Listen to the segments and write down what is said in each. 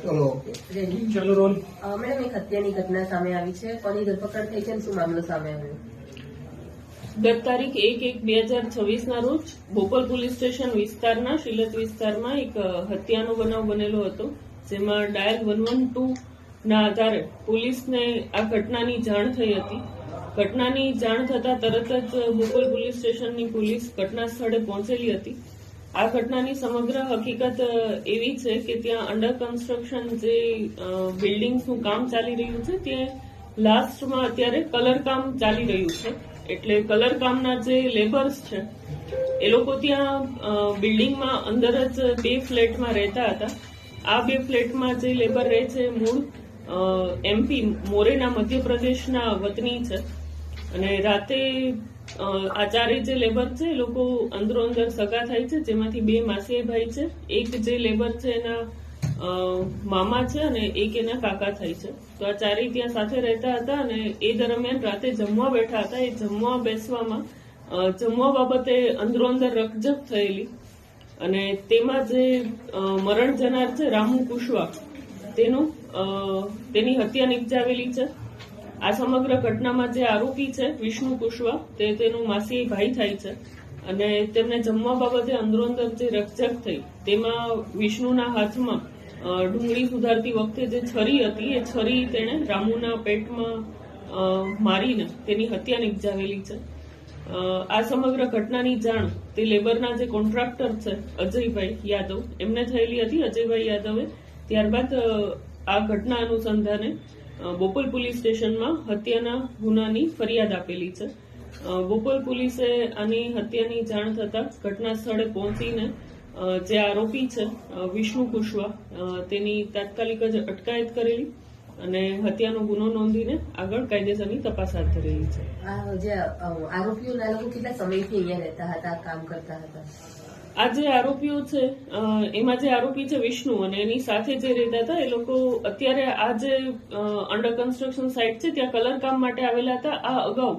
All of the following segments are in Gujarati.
ચલો ઓકે રેડી ચલો રોલ મેડમ એક હત્યાની ઘટના સામે આવી છે કોની ધરપકડ થઈ છે શું મામલો સામે આવ્યો ગત તારીખ એક એક બે હજાર છવ્વીસ રોજ બોપલ પોલીસ સ્ટેશન વિસ્તારના શિલત વિસ્તારમાં એક હત્યાનો બનાવ બનેલો હતો જેમાં ડાયલ વન વન ટુ ના આધારે પોલીસને આ ઘટનાની જાણ થઈ હતી ઘટનાની જાણ થતા તરત જ બોપલ પોલીસ સ્ટેશનની પોલીસ ઘટના સ્થળે પહોંચેલી હતી આ ઘટનાની સમગ્ર હકીકત એવી છે કે ત્યાં અંડર કન્સ્ટ્રક્શન જે બિલ્ડિંગ્સનું કામ ચાલી રહ્યું છે, તે લાસ્ટમાં અત્યારે કલર કામ ચાલી રહ્યું છે. એટલે કલર કામના જે લેબર્સ છે, એ લોકો ત્યાં બિલ્ડિંગમાં અંદર જ બે ફ્લેટમાં રહેતા હતા. આ બે ફ્લેટમાં જે લેબર રહે છે મૂળ એમપી મોરેના મધ્યપ્રદેશના વતની છે. અને રાતે આ ચારે જે લેબર છે એ લોકો અંદરો અંદર સગા થાય છે, જેમાંથી બે માસીએ ભાઈ છે. એક જે લેબર છે એના મામા છે અને એક એના કાકા થાય છે. તો આ ચારેય ત્યાં સાથે રહેતા હતા અને એ દરમિયાન રાતે જમવા બેઠા હતા. એ જમવા બેસવામાં જમવા બાબતે અંદરો અંદર રકજક થયેલી. અને તેમાં જે મરણ જનાર છે, રામુ કુશવા તેનું તેની હત્યા નિપજાવેલી છે. આ સમગ્ર ઘટનામાં જે આરોપી છે, વિષ્ણુ કુશવા, તે તેનું માસી ભાઈ થાય છે. અને તેમને જમવા બાબતે અંદરોંદર જે રકઝક થઈ, તેમાં વિષ્ણુના હાથમાં ડુંગળી સુધારતી વખતે જે છરી હતી, એ છરી તેણે રામુના પેટમાં મારીને તેની હત્યા નિપજાવેલી છે. આ સમગ્ર ઘટનાની જાણ તે લેબરના જે કોન્ટ્રાક્ટર છે, અજયભાઈ યાદવ, એમને થયેલી હતી અજયભાઈ યાદવે. ત્યારબાદ આ ઘટના અનુસંધાને બોપલ પોલીસ સ્ટેશનમાં હત્યાના ગુનાની ફરિયાદ આપેલી છે. બોપલ પોલીસે આની હત્યાની જાણ થતાં ઘટના સ્થળે પહોંચીને જે આરોપી છે વિષ્ણુ કુશવા તેની તાત્કાલિક જ અટકાયત કરેલી અને હત્યાનો ગુનો નોંધીને આગળ કાયદેસરની તપાસ હાથ ધરેલી છે. જે કેટલા સમયથી અહીંયા રહેતા હતા, કામ કરતા હતા? આ જે આરોપીઓ છે એમાં જે આરોપી છે વિષ્ણુ અને એની સાથે જે રહેતા હતા એ લોકો અત્યારે આ જે અંડર કન્સ્ટ્રક્શન સાઇટ છે ત્યાં કલર કામ માટે આવેલા હતા. આ અગાઉ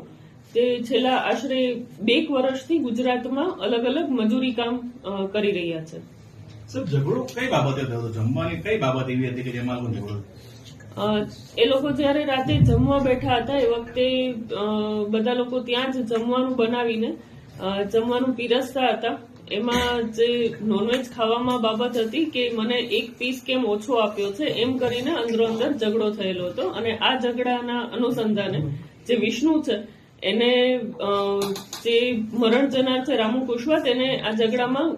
તે છેલ્લા આશરે બે વર્ષથી ગુજરાતમાં અલગ અલગ મજૂરી કામ કરી રહ્યા છે. સર ઝઘડો કઈ બાબતે થયો જમવાની કઈ બાબત એવી હતી કે જેમાં ઝઘડો એ લોકો જ્યારે રાતે જમવા બેઠા હતા એ વખતે બધા લોકો ત્યાં જ જમવાનું બનાવીને જમવાનું પીરસતા હતા. એમાં જે નોનવેજ ખાવામાં બાબત હતી કે મને એક પીસ કેમ ઓછો આપ્યો છે એમ કરીને અંદરો અંદર ઝઘડો થયેલો હતો અને આ ઝઘડાના અનુસંધાને જે વિષ્ણુ છે એને જે મરણ જનાર છે રામુ કુશવા તેને આ ઝઘડામાં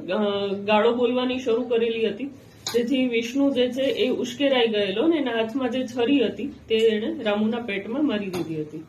ગાળો બોલવાની શરૂ કરેલી હતી. જેથી વિષ્ણુ જે છે એ ઉશ્કેરાઈ ગયેલો ને એના હાથમાં જે છરી હતી તે એણે રામુના પેટમાં મારી દીધી હતી.